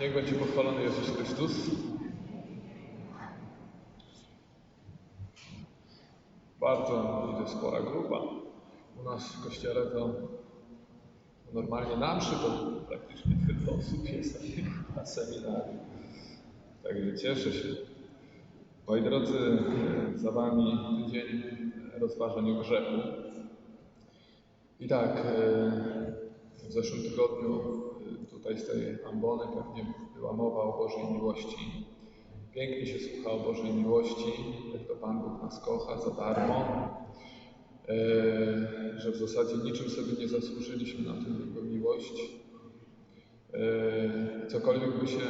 Niech będzie pochwalony Jezus Chrystus. Bardzo widzę spora grupa. U nas w kościele to normalnie na mszy praktycznie tyle osób jest na seminarium. Także cieszę się. Moi drodzy, za Wami tydzień rozważań o grzechu. I tak, e, w zeszłym tygodniu tutaj z tej ambony pewnie była mowa o Bożej miłości. Pięknie się słucha o Bożej miłości, jak to Pan Bóg nas kocha za darmo, e, że w zasadzie niczym sobie nie zasłużyliśmy na tę Jego miłość. Cokolwiek by się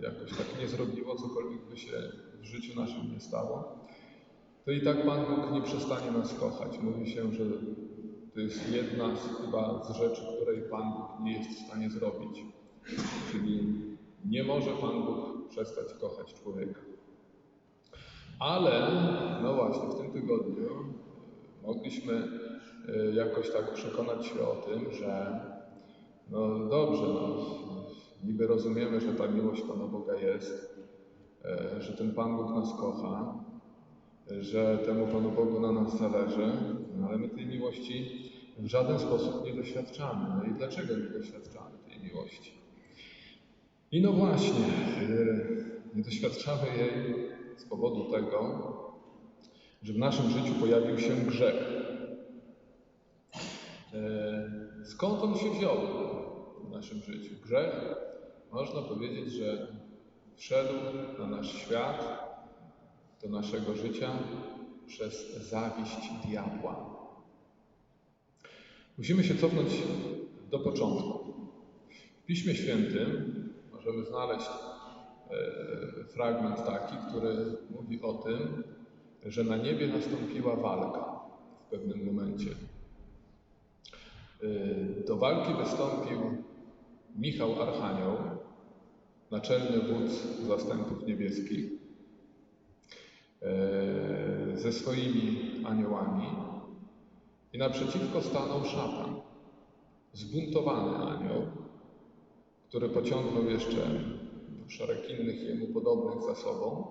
jakoś tak nie zrobiło, cokolwiek by się w życiu naszym nie stało, to i tak Pan Bóg nie przestanie nas kochać. Mówi się, że to jest jedna z, chyba z rzeczy, której Pan Bóg nie jest w stanie zrobić. Czyli nie może Pan Bóg przestać kochać człowieka. Ale, no właśnie, w tym tygodniu mogliśmy e, jakoś tak przekonać się o tym, że no dobrze, no, niby rozumiemy, że ta miłość Pana Boga jest, e, że ten Pan Bóg nas kocha, że temu Panu Bogu na nas zależy, no ale my tej miłości w żaden sposób nie doświadczamy. No i dlaczego nie doświadczamy tej miłości? I no właśnie, e, nie doświadczamy jej z powodu tego, że w naszym życiu pojawił się grzech. E, skąd on się wziął w naszym życiu? Grzech, można powiedzieć, że wszedł na nasz świat, do naszego życia przez zawiść diabła. Musimy się cofnąć do początku. W Piśmie Świętym możemy znaleźć e, fragment taki, który mówi o tym, że na niebie nastąpiła walka w pewnym momencie. E, do walki wystąpił Michał Archanioł, naczelny wódz zastępów niebieskich, ze swoimi aniołami i naprzeciwko stanął szatan, zbuntowany anioł, który pociągnął jeszcze szereg innych jemu podobnych za sobą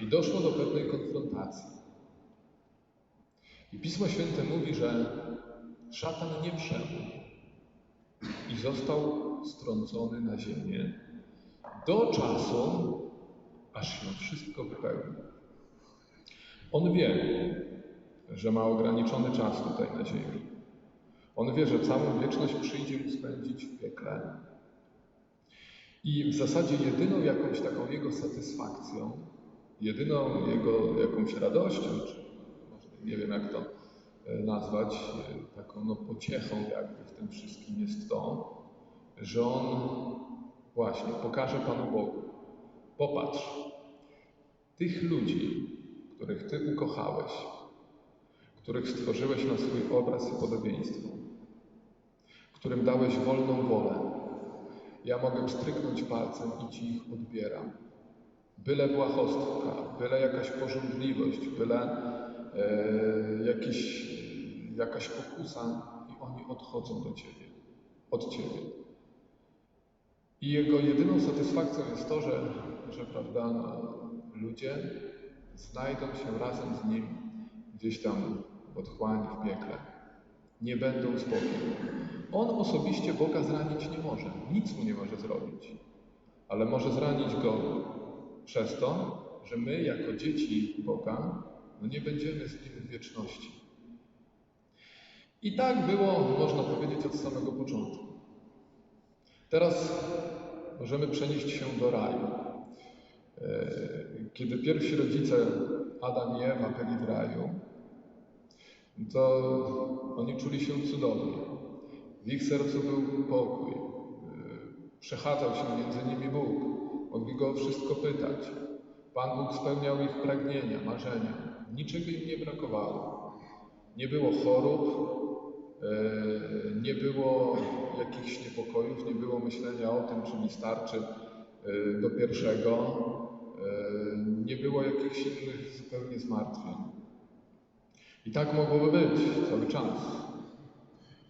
i doszło do pewnej konfrontacji. I Pismo Święte mówi, że szatan nie wszedł i został strącony na ziemię do czasu, aż się wszystko wypełni. On wie, że ma ograniczony czas tutaj na ziemi. On wie, że całą wieczność przyjdzie mu spędzić w piekle. I w zasadzie jedyną jakąś taką jego satysfakcją, jedyną jego jakąś radością, czy może nie wiem jak to e, nazwać, e, taką no pociechą jakby w tym wszystkim jest to, że on właśnie pokaże Panu Bogu. Popatrz, tych ludzi, których Ty ukochałeś, których stworzyłeś na swój obraz i podobieństwo, którym dałeś wolną wolę. Ja mogę stryknąć palcem i Ci ich odbieram. Byle błahostka, byle jakaś pożądliwość, byle e, jakiś, jakaś pokusa i oni odchodzą do Ciebie, od Ciebie. I jego jedyną satysfakcją jest to, że, że prawda, no, ludzie znajdą się razem z nim gdzieś tam w otchłani, w piekle. Nie będą spokojni. On osobiście Boga zranić nie może. Nic mu nie może zrobić. Ale może zranić go przez to, że my, jako dzieci Boga, no nie będziemy z nim w wieczności. I tak było, można powiedzieć, od samego początku. Teraz możemy przenieść się do raju. E, kiedy pierwsi rodzice Adam i Ewa byli w raju, to oni czuli się cudownie. W ich sercu był pokój. E, przechadzał się między nimi Bóg. Mogli go o wszystko pytać. Pan Bóg spełniał ich pragnienia, marzenia. Niczego im nie brakowało. Nie było chorób, e, nie było jakichś niepokojów, nie było myślenia o tym, czy mi starczy do pierwszego, nie było jakichś innych zupełnie zmartwień. I tak mogłoby być cały czas.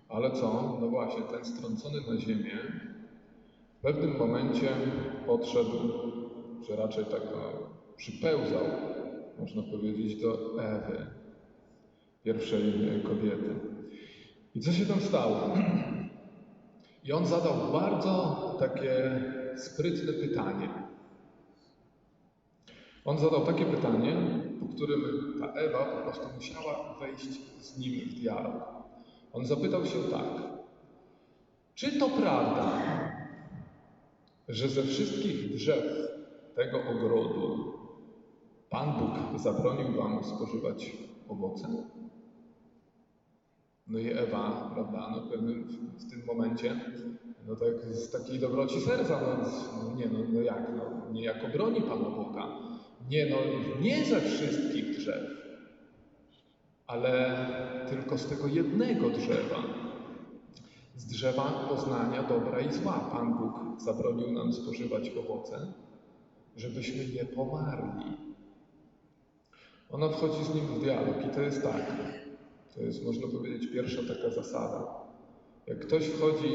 Ale co? No właśnie, ten strącony na ziemię w pewnym momencie podszedł, czy raczej tak no, przypełzał, można powiedzieć, do Ewy, pierwszej kobiety. I co się tam stało? I on zadał bardzo takie sprytne pytanie. On zadał takie pytanie, po którym ta Ewa po prostu musiała wejść z nim w dialog. On zapytał się tak: Czy to prawda, że ze wszystkich drzew tego ogrodu Pan Bóg zabronił wam spożywać owoce? No i Ewa, prawda, no w, tym momencie, no tak z takiej dobroci serca, no nie no, no jak, no niejako broni Pana Boga. Nie no, nie ze wszystkich drzew, ale tylko z tego jednego drzewa. Z drzewa poznania dobra i zła. Pan Bóg zabronił nam spożywać owoce, żebyśmy nie pomarli. Ona wchodzi z nim w dialog i to jest tak. To jest, można powiedzieć, pierwsza taka zasada. Jak ktoś wchodzi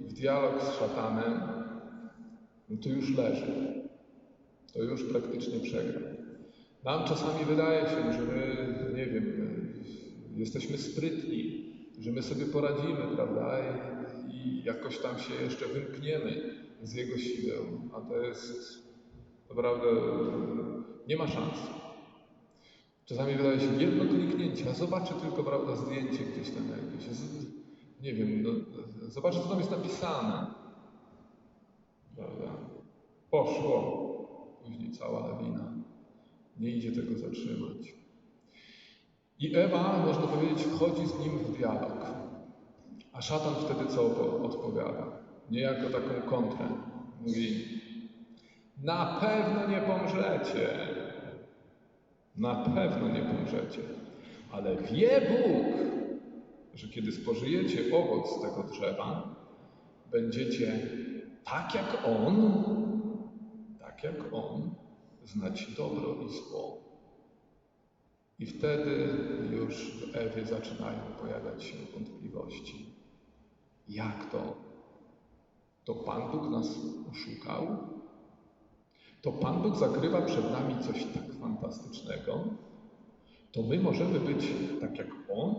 w dialog z szatanem, no to już leży. To już praktycznie przegrał. Nam czasami wydaje się, że my, nie wiem, jesteśmy sprytni, że my sobie poradzimy, prawda? I, i jakoś tam się jeszcze wymkniemy z jego siłą, a to jest naprawdę nie ma szans. Czasami wydaje się jedno kliknięcie, a zobaczę tylko, prawda, zdjęcie gdzieś tam jakieś. Nie wiem, no, zobaczę, co tam jest napisane. Prawda? Poszło. Później cała lawina. Nie idzie tego zatrzymać. I Ewa, można powiedzieć, wchodzi z nim w dialog. A szatan wtedy co odpowiada? Niejako taką kontrę. Mówi, na pewno nie pomrzecie. Na pewno nie pomrzecie. Ale wie Bóg, że kiedy spożyjecie owoc z tego drzewa, będziecie tak jak On, tak jak On, znać dobro i zło. I wtedy już w Ewie zaczynają pojawiać się wątpliwości. Jak to? To Pan Bóg nas oszukał? To Pan Bóg zakrywa przed nami coś tak fantastycznego? To my możemy być tak jak On?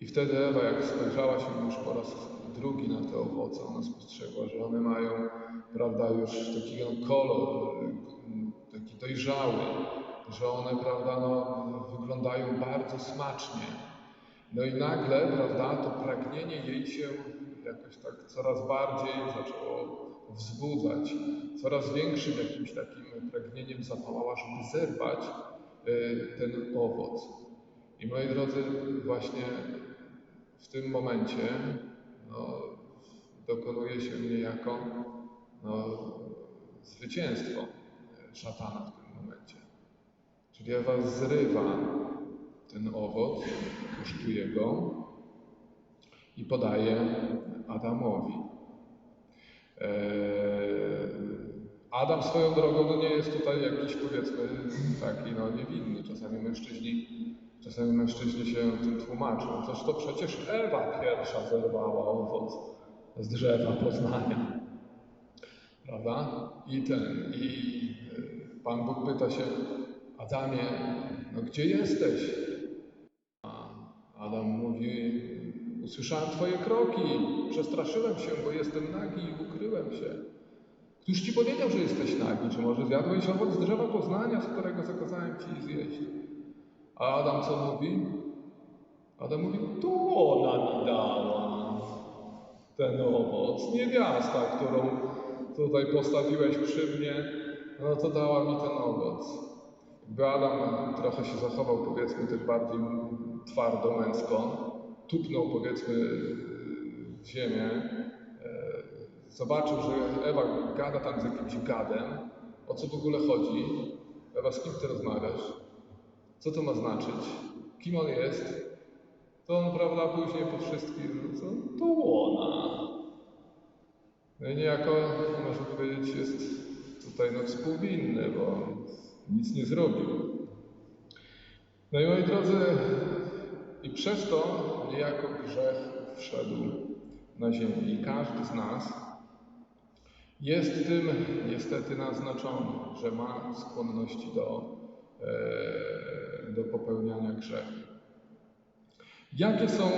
I wtedy Ewa, jak spojrzała się już po raz drugi na te owoce, ona spostrzegła, że one mają, prawda, już taki kolor, taki dojrzały, że one, prawda, no, wyglądają bardzo smacznie. No i nagle, prawda, to pragnienie jej się jakoś tak coraz bardziej zaczęło wzbudzać. Coraz większym jakimś takim pragnieniem zapałała, żeby zerwać y, ten owoc. I moi drodzy, właśnie w tym momencie no, dokonuje się niejako no, zwycięstwo szatana w tym momencie. Czyli Ewa zrywa ten owoc, kosztuje go i podaje Adamowi. Eee, Adam swoją drogą no nie jest tutaj jakiś powiedzmy taki no, niewinny. Czasami mężczyźni, czasami mężczyźni się tym tłumaczą. Toż to przecież Ewa pierwsza zerwała owoc z drzewa poznania. Prawda? I ten, i Pan Bóg pyta się, Adamie, no gdzie jesteś? A Adam mówi, usłyszałem Twoje kroki, przestraszyłem się, bo jestem nagi i ukryłem się. Któż Ci powiedział, że jesteś nagi? Czy może zjadłeś owoc drzewa poznania, z którego zakazałem Ci zjeść? A Adam co mówi? Adam mówi, tu ona mi dała ten owoc, niewiasta, którą tutaj postawiłeś przy mnie, no to dała mi ten owoc. Gdyby Adam trochę się zachował, powiedzmy, tak bardziej twardo, męsko, tupnął, powiedzmy, w ziemię, zobaczył, że Ewa gada tam z jakimś gadem, o co w ogóle chodzi. Ewa, z kim ty rozmawiasz? Co to ma znaczyć? Kim on jest? To on, prawda, później po wszystkim? To ona. No i niejako, można powiedzieć, jest tutaj no, współwinny, bo nic nie zrobił. No i moi drodzy, i przez to niejako grzech wszedł na ziemi. I każdy z nas jest tym niestety naznaczony, że ma skłonności do, e, do popełniania grzechu. Jakie są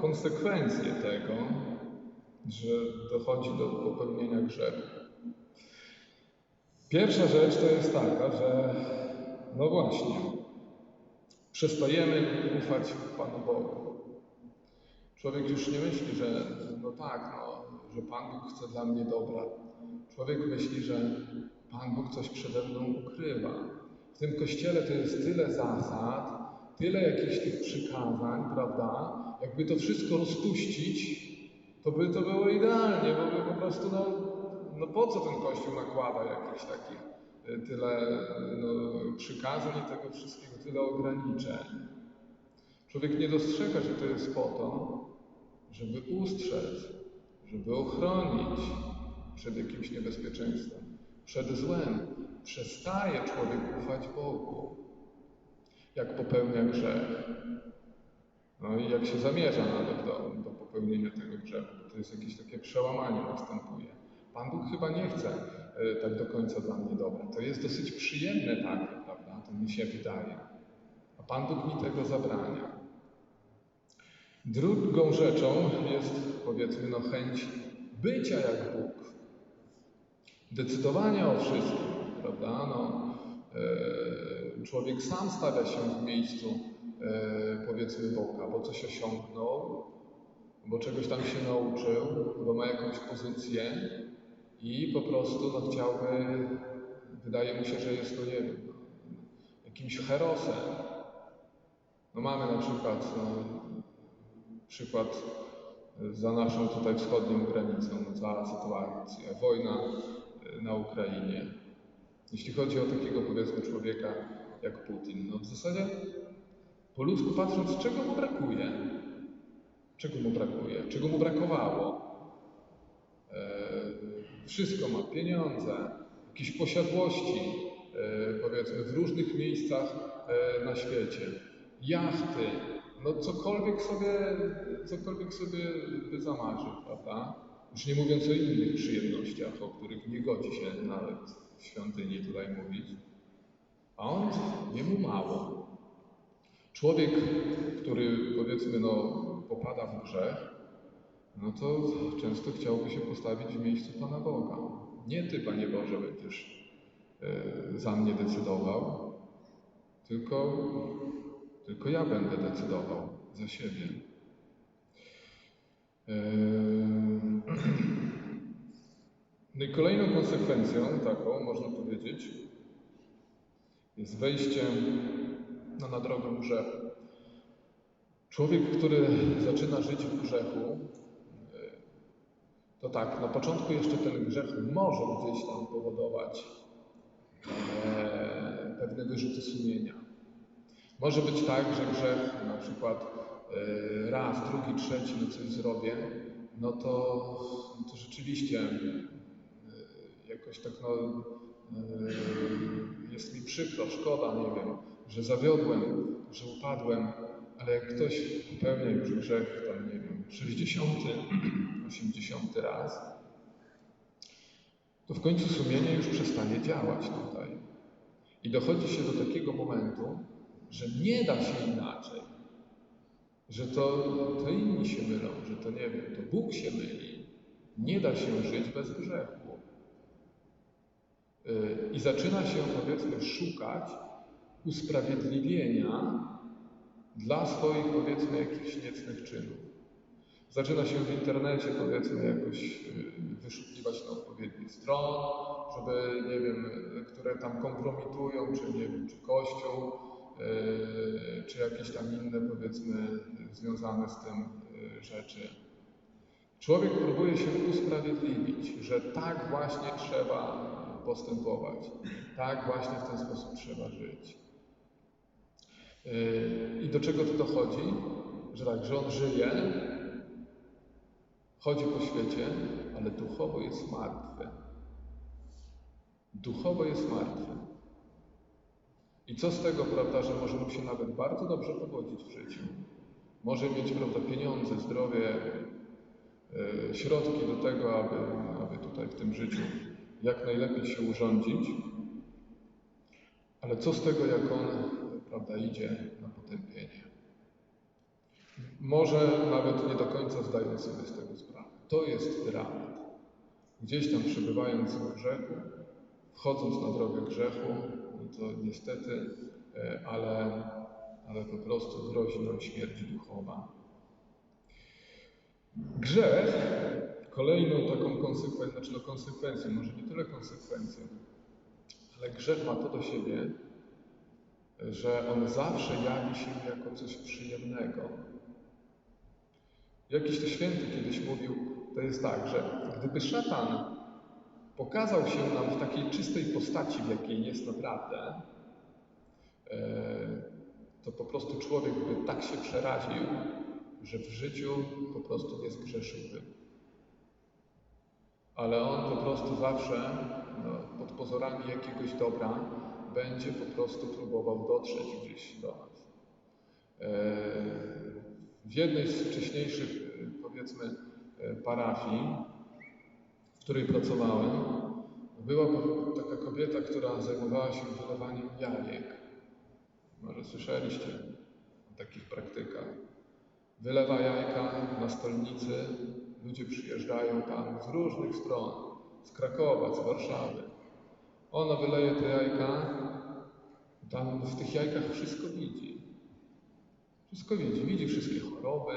konsekwencje tego, że dochodzi do popełnienia grzechu? Pierwsza rzecz to jest taka, że no właśnie, przestajemy ufać Panu Bogu. Człowiek już nie myśli, że no tak, no, że Pan Bóg chce dla mnie dobra. Człowiek myśli, że Pan Bóg coś przede mną ukrywa. W tym kościele to jest tyle zasad, tyle jakichś tych przykazań, prawda? Jakby to wszystko rozpuścić, to by to było idealnie, bo by po prostu, no, no po co ten kościół nakłada jakichś takich y, tyle no, przykazań i tego wszystkiego, tyle ograniczeń. Człowiek nie dostrzega, że to jest po to, żeby ustrzec, żeby ochronić przed jakimś niebezpieczeństwem, przed złem. Przestaje człowiek ufać Bogu, jak popełnia grzech. No i jak się zamierza nawet do, do popełnienia tego grzechu, to jest jakieś takie przełamanie następuje. Pan Bóg chyba nie chce y, tak do końca dla mnie dobra. To jest dosyć przyjemne takie, prawda? To mi się wydaje. A Pan Bóg mi tego zabrania. Drugą rzeczą jest, powiedzmy, no, chęć bycia jak Bóg. Decydowania o wszystkim, prawda? No, e, człowiek sam stawia się w miejscu, e, powiedzmy, Boga, bo coś osiągnął, bo czegoś tam się nauczył, bo ma jakąś pozycję i po prostu no, chciałby, wydaje mi się, że jest to, nie wiem, jakimś herosem. No mamy na przykład no, przykład za naszą tutaj wschodnią granicą, no, cała sytuacja, wojna e, na Ukrainie. Jeśli chodzi o takiego powiedzmy człowieka jak Putin, no w zasadzie po ludzku patrząc, czego mu brakuje? Czego mu brakuje? Czego mu brakowało? E, wszystko ma, pieniądze, jakieś posiadłości, e, powiedzmy, w różnych miejscach e, na świecie, jachty, no cokolwiek sobie, cokolwiek sobie by zamarzył, prawda? Już nie mówiąc o innych przyjemnościach, o których nie godzi się nawet w świątyni tutaj mówić. A on, jemu mało. Człowiek, który powiedzmy, no, popada w grzech, no to często chciałby się postawić w miejscu Pana Boga. Nie Ty, Panie Boże, będziesz y, za mnie decydował, tylko tylko ja będę decydował za siebie. Ehm, no i kolejną konsekwencją, taką można powiedzieć, jest wejście no, na drogę grzechu. Człowiek, który zaczyna żyć w grzechu, e, to tak, na początku jeszcze ten grzech może gdzieś tam powodować e, pewne wyrzuty sumienia. Może być tak, że grzech na przykład e, raz, drugi, trzeci, no coś zrobię, no to, to rzeczywiście jakoś tak no, jest mi przykro, szkoda, nie wiem, że zawiodłem, że upadłem, ale jak ktoś popełnia już grzech, tam nie wiem, 60, 80 raz, to w końcu sumienie już przestanie działać tutaj. I dochodzi się do takiego momentu, że nie da się inaczej, że to, to inni się mylą, że to nie wiem, to Bóg się myli. Nie da się żyć bez grzechu. Y, I zaczyna się, powiedzmy, szukać usprawiedliwienia dla swoich, powiedzmy, jakichś niecnych czynów. Zaczyna się w internecie, powiedzmy, jakoś y, wyszukiwać na odpowiednich stron, żeby, nie wiem, które tam kompromitują, czy nie wiem, czy Kościół, E, czy jakieś tam inne, powiedzmy, związane z tym e, rzeczy. Człowiek próbuje się usprawiedliwić, że tak właśnie trzeba postępować, tak właśnie w ten sposób trzeba żyć. E, I do czego to dochodzi? Że tak, że on żyje, chodzi po świecie, ale duchowo jest martwy. Duchowo jest martwy. I co z tego, prawda, że może mu się nawet bardzo dobrze pogodzić w życiu. Może mieć, prawda, pieniądze, zdrowie, e, środki do tego, aby, aby tutaj w tym życiu jak najlepiej się urządzić. Ale co z tego, jak on prawda, idzie na potępienie? Może nawet nie do końca zdając sobie z tego sprawę. To jest dramat. Gdzieś tam przebywając w grzechu, wchodząc na drogę grzechu, no to niestety, e, ale, ale po prostu grozi nam śmierć duchowa. Grzech, kolejną taką konsekwencją, znaczy no konsekwencją, może nie tyle konsekwencją, ale grzech ma to do siebie, że on zawsze jawi się jako coś przyjemnego. Jakiś to święty kiedyś mówił, to jest tak, że gdyby szatan pokazał się nam w takiej czystej postaci, w jakiej jest naprawdę, e, to po prostu człowiek by tak się przeraził, że w życiu po prostu nie zgrzeszyłby. Ale on po prostu zawsze no, pod pozorami jakiegoś dobra będzie po prostu próbował dotrzeć gdzieś do nas. E, w jednej z wcześniejszych, powiedzmy, e, parafii, w której pracowałem, była taka kobieta, która zajmowała się wylewaniem jajek. Może słyszeliście o takich praktykach. Wylewa jajka na stolnicy, ludzie przyjeżdżają tam z różnych stron, z Krakowa, z Warszawy. Ona wyleje te jajka, tam w tych jajkach wszystko widzi. Wszystko widzi. Widzi wszystkie choroby,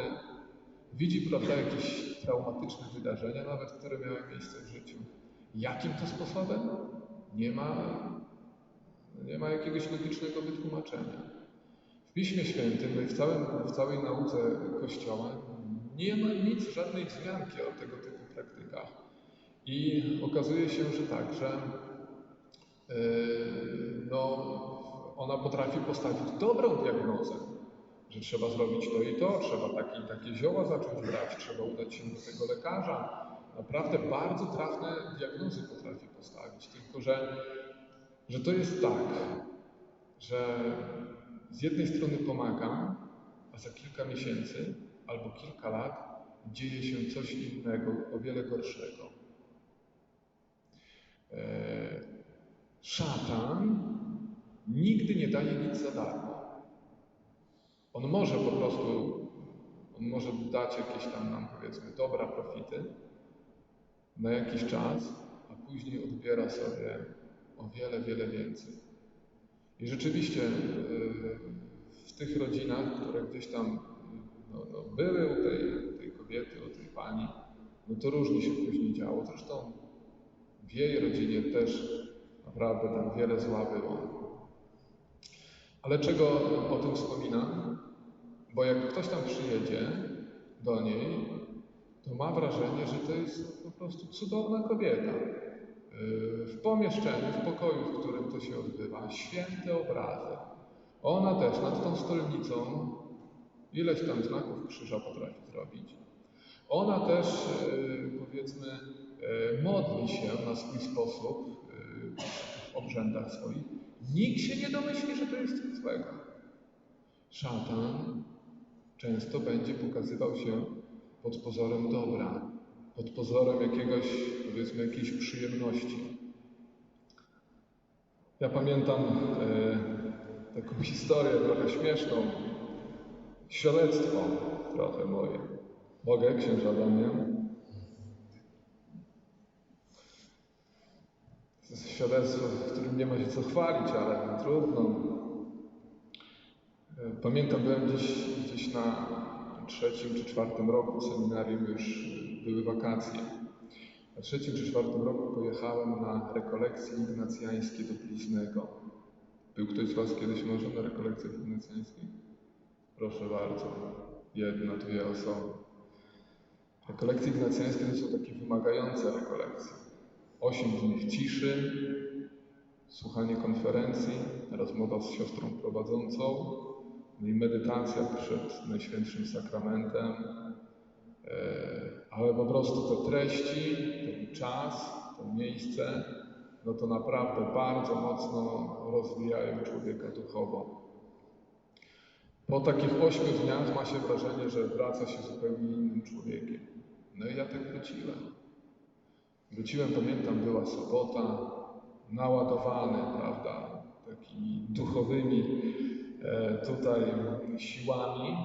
widzi, prawda, jakieś traumatyczne wydarzenia, nawet które miały miejsce w życiu. Jakim to sposobem? Nie ma, nie ma jakiegoś logicznego wytłumaczenia. W Piśmie Świętym i w, całym, w całej nauce Kościoła nie ma nic, żadnej wzmianki o tego typu praktykach. I okazuje się, że tak, że yy, no, ona potrafi postawić dobrą diagnozę, że trzeba zrobić to i to, trzeba takie i takie zioła zacząć brać, trzeba udać się do tego lekarza. Naprawdę bardzo trafne diagnozy potrafi postawić, tylko że, że to jest tak, że z jednej strony pomaga, a za kilka miesięcy albo kilka lat dzieje się coś innego, o wiele gorszego. E, szatan nigdy nie daje nic za darmo. On może po prostu, on może dać jakieś tam nam powiedzmy dobra profity na jakiś czas, a później odbiera sobie o wiele, wiele więcej. I rzeczywiście e, w tych rodzinach, które gdzieś tam no, no, były u tej, tej kobiety, u tej pani, no to różnie się później działo. Zresztą w jej rodzinie też naprawdę tam wiele zła było. Ale czego o tym wspominam? Bo jak ktoś tam przyjedzie do niej, to ma wrażenie, że to jest po prostu cudowna kobieta. W pomieszczeniu, w pokoju, w którym to się odbywa, święte obrazy. Ona też nad tą stolnicą ileś tam znaków krzyża potrafi zrobić. Ona też, e, powiedzmy, e, modli się na swój sposób w obrzędach swoich. Nikt się nie domyśli, że to jest coś złego. Szatan często będzie pokazywał się pod pozorem dobra, pod pozorem jakiegoś, powiedzmy, jakiejś przyjemności. Ja pamiętam e, taką historię trochę śmieszną, świadectwo trochę moje. Mogę, księża Damian? To jest świadectwo, którym nie ma się co chwalić, ale trudno. E, pamiętam, byłem gdzieś, gdzieś na trzecim czy czwartym roku seminarium, już były wakacje. Na trzecim czy czwartym roku pojechałem na rekolekcje ignacjańskie do Bliznego. Był ktoś z Was kiedyś może na rekolekcjach ignacjańskich? Proszę bardzo. Jedna, dwie osoby. Rekolekcje ignacjańskie to są takie wymagające rekolekcje. Osiem dni w ciszy, słuchanie konferencji, rozmowa z siostrą prowadzącą, no i medytacja przed Najświętszym Sakramentem, e, ale po prostu te treści, ten czas, to miejsce, no to naprawdę bardzo mocno rozwijają człowieka duchowo. Po takich ośmiu dniach ma się wrażenie, że wraca się zupełnie innym człowiekiem. No i ja tak wróciłem. Wróciłem, pamiętam, była sobota, naładowany, prawda, takimi duchowymi e, tutaj siłami.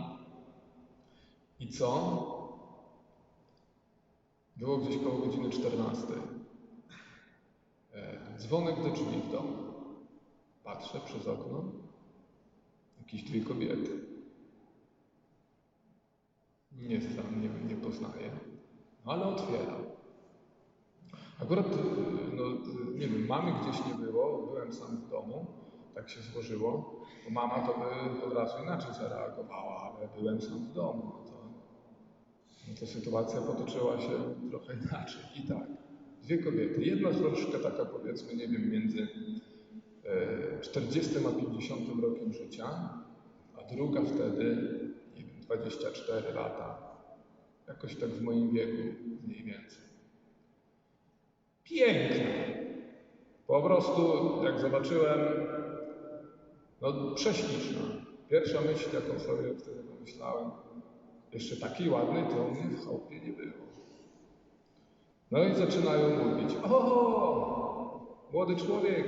I co? Było gdzieś koło godziny 14. E, dzwonek do drzwi w domu. Patrzę przez okno. Jakieś dwie kobiety. Nie znam, nie, nie poznaję, no ale otwieram. Akurat, y, no, y, nie wiem, mamy gdzieś nie było, byłem sam w domu, tak się złożyło, bo mama to by od razu inaczej zareagowała, ale byłem sam w domu, no to, no to sytuacja potoczyła się trochę inaczej. I tak, dwie kobiety, jedna troszkę taka powiedzmy, nie wiem, między e, 40 a 50 rokiem życia, a druga wtedy, nie wiem, 24 lata, jakoś tak w moim wieku mniej więcej. Piękna. Po prostu, jak zobaczyłem, no prześliczna. Pierwsza myśl, jaką sobie wtedy pomyślałem, jeszcze taki ładny to u w chałupie nie było. No i zaczynają mówić, o, młody człowiek,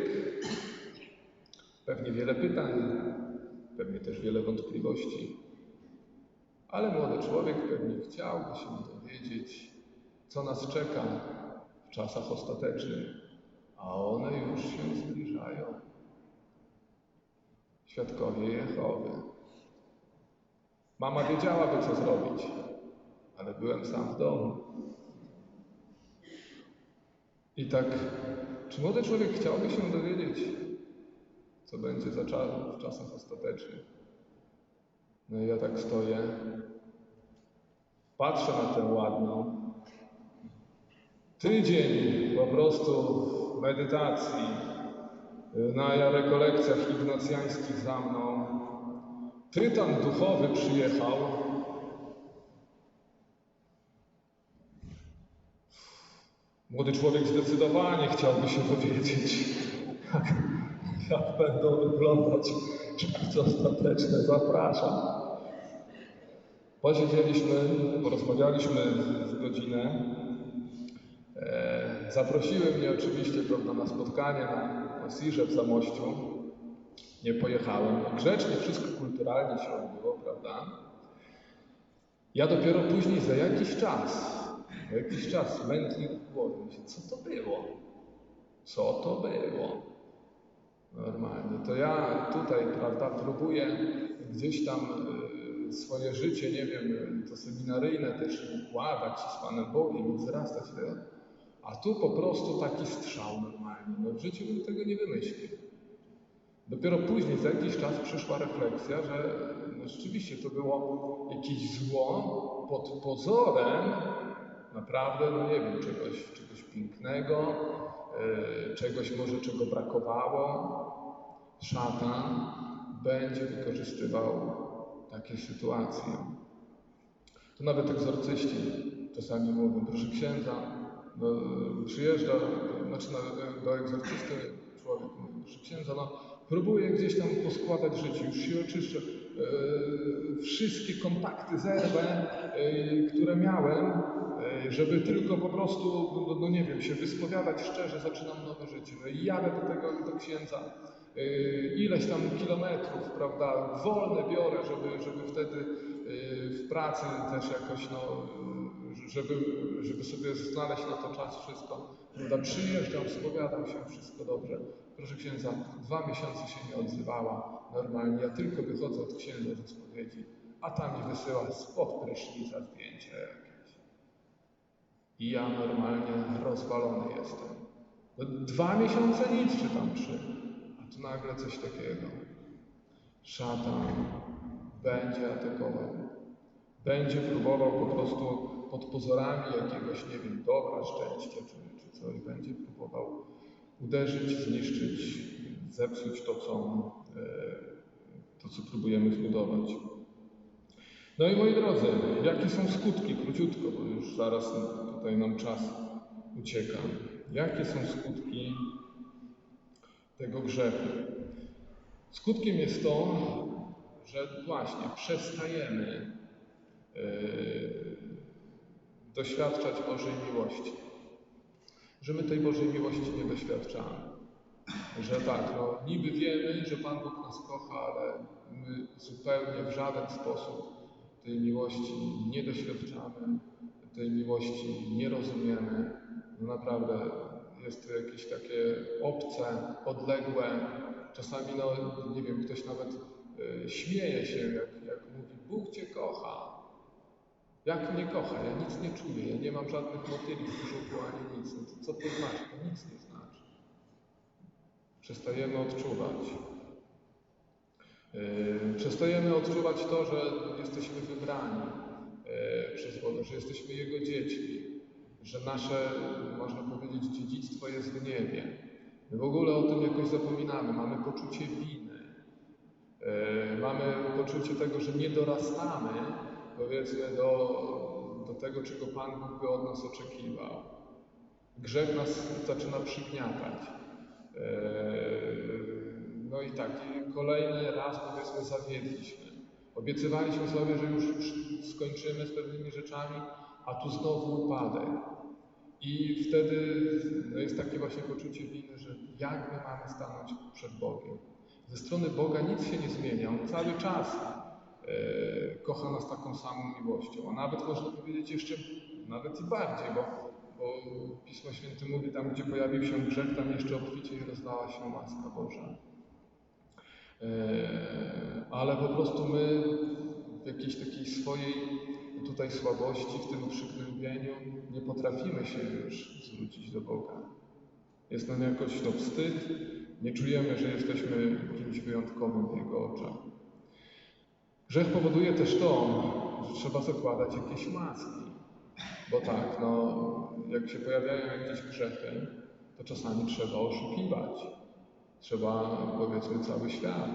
pewnie wiele pytań, pewnie też wiele wątpliwości, ale młody człowiek pewnie chciałby się dowiedzieć, co nas czeka czasach ostatecznych, a one już się zbliżają. Świadkowie Jehowy. Mama wiedziałaby, co zrobić, ale byłem sam w domu. I tak, czy młody człowiek chciałby się dowiedzieć, co będzie za czas, w czasach ostatecznych? No i ja tak stoję, patrzę na tę ładną, tydzień po prostu medytacji na rekolekcjach ignacjańskich za mną. Tytan duchowy przyjechał. Młody człowiek zdecydowanie chciałby się dowiedzieć, jak, będą wyglądać czasy ostateczne. Zapraszam. Posiedzieliśmy, porozmawialiśmy z godzinę. E, zaprosiły mnie oczywiście prawda, na spotkanie na, na Sirze w Zamościu. Nie pojechałem. Grzecznie, wszystko kulturalnie się odbyło, prawda? Ja dopiero później, za jakiś czas, za jakiś czas mętnie w głowie, myślę, co to było? Co to było? Normalnie. To ja tutaj, prawda, próbuję gdzieś tam y, swoje życie, nie wiem, to seminaryjne też układać z Panem Bogiem i wzrastać. A tu po prostu taki strzał normalnie. No w życiu bym tego nie wymyślił. Dopiero później, za jakiś czas przyszła refleksja, że no rzeczywiście to było jakieś zło pod pozorem naprawdę, no nie wiem, czegoś, czegoś pięknego, yy, czegoś może czego brakowało. Szatan będzie wykorzystywał takie sytuacje. To nawet egzorcyści czasami mówią, proszę księdza, no, przyjeżdża, znaczy no, do egzorcysty człowiek proszę księdza, no próbuję gdzieś tam poskładać życie, już się oczyszczę. E, wszystkie kontakty zerwę, e, które miałem, e, żeby tylko po prostu, no, no nie wiem, się wyspowiadać szczerze, zaczynam nowe życie. No jadę do tego, do księdza, e, ileś tam kilometrów, prawda, wolne biorę, żeby, żeby wtedy e, w pracy też jakoś, no, e, żeby, żeby sobie znaleźć na to czas wszystko. Prawda, przyjeżdżam, spowiadam się, wszystko dobrze. Proszę księdza, dwa miesiące się nie odzywała normalnie. Ja tylko wychodzę od księdza ze spowiedzi, a tam mi wysyła spod prysznica zdjęcie jakieś. I ja normalnie rozwalony jestem. No, dwa miesiące nic, czy tam. A tu nagle coś takiego. Szatan będzie atakował. Będzie próbował po prostu pod pozorami jakiegoś, nie wiem, dobra, szczęścia czy, czy coś, będzie próbował uderzyć, zniszczyć, zepsuć to, co, e, to, co próbujemy zbudować. No i moi drodzy, jakie są skutki? Króciutko, bo już zaraz tutaj nam czas ucieka. Jakie są skutki tego grzechu? Skutkiem jest to, że właśnie przestajemy doświadczać Bożej miłości. Że my tej Bożej miłości nie doświadczamy. Że tak, no niby wiemy, że Pan Bóg nas kocha, ale my zupełnie w żaden sposób tej miłości nie doświadczamy, tej miłości nie rozumiemy. No naprawdę jest to jakieś takie obce, odległe. Czasami, no nie wiem, ktoś nawet y, śmieje się, jak, jak mówi, Bóg Cię kocha. Jak mnie kocha? Ja nic nie czuję, ja nie mam żadnych motyli w brzuchu ani nic. No to co to znaczy? To nic nie znaczy. Przestajemy odczuwać. Yy, przestajemy odczuwać to, że jesteśmy wybrani yy, przez Boga, że jesteśmy Jego dziećmi, że nasze, można powiedzieć, dziedzictwo jest w niebie. My w ogóle o tym jakoś zapominamy, mamy poczucie winy, yy, mamy poczucie tego, że nie dorastamy, powiedzmy, do, do tego, czego Pan Bóg by od nas oczekiwał. Grzech nas zaczyna przygniatać. No i tak, kolejny raz powiedzmy zawiedliśmy. Obiecywaliśmy sobie, że już skończymy z pewnymi rzeczami, a tu znowu upadek. I wtedy no jest takie właśnie poczucie winy, że jak my mamy stanąć przed Bogiem. Ze strony Boga nic się nie zmienia, On cały czas kocha nas taką samą miłością, a nawet można powiedzieć jeszcze nawet i bardziej, bo, bo Pismo Święte mówi, tam gdzie pojawił się grzech, tam jeszcze obficie rozlała się łaska Boża. E, ale po prostu my w jakiejś takiej swojej tutaj słabości, w tym przygnębieniu nie potrafimy się już zwrócić do Boga. Jest nam jakoś no, wstyd, nie czujemy, że jesteśmy kimś wyjątkowym w Jego oczach. Grzech powoduje też to, że trzeba zakładać jakieś maski. Bo tak, no, jak się pojawiają jakieś grzechy, to czasami trzeba oszukiwać Trzeba, powiedzmy, cały świat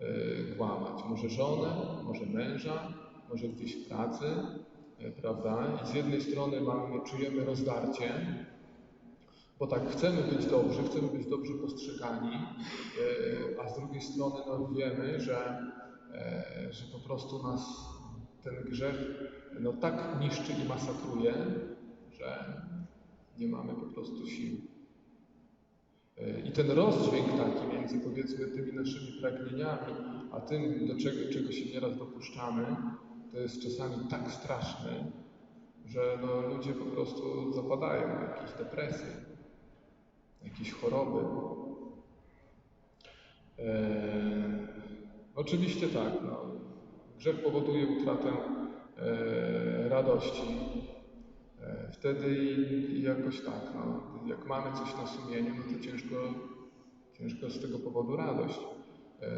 y, kłamać. Może żonę, może męża, może gdzieś w pracy, y, prawda? I z jednej strony mamy, czujemy rozdarcie, bo tak chcemy być dobrzy, chcemy być dobrze postrzegani, y, a z drugiej strony no, wiemy, że, że po prostu nas ten grzech no, tak niszczy i masakruje, że nie mamy po prostu sił. E, I ten rozdźwięk taki między powiedzmy tymi naszymi pragnieniami, a tym, do czego, czego się nieraz dopuszczamy, to jest czasami tak straszny, że no, ludzie po prostu zapadają w jakieś depresje, jakieś choroby. E, oczywiście tak, no, grzech powoduje utratę e, radości, E, wtedy jakoś tak, no, jak mamy coś na sumieniu, no to ciężko, ciężko z tego powodu radość e,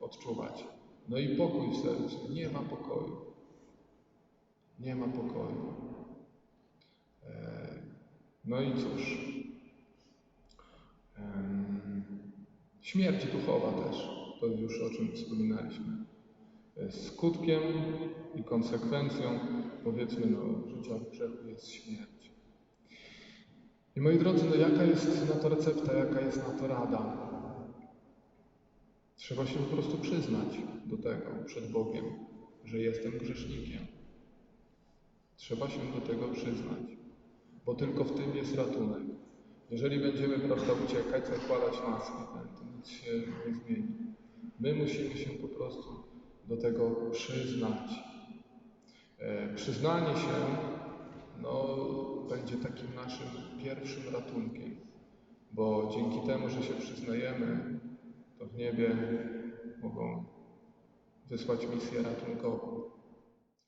odczuwać. No i pokój w sercu. Nie ma pokoju. Nie ma pokoju. E, no i cóż. Śmierć duchowa też. To już o czym wspominaliśmy. Skutkiem i konsekwencją, powiedzmy, no, życia w grzechu jest śmierć. I moi drodzy, no jaka jest na to recepta, jaka jest na to rada? Trzeba się po prostu przyznać do tego przed Bogiem, że jestem grzesznikiem. Trzeba się do tego przyznać, bo tylko w tym jest ratunek. Jeżeli będziemy, prawda, uciekać, zakładać maski, to nic się nie zmieni. My musimy się po prostu do tego przyznać. E, przyznanie się no, będzie takim naszym pierwszym ratunkiem, bo dzięki temu, że się przyznajemy, to w niebie mogą wysłać misję ratunkową.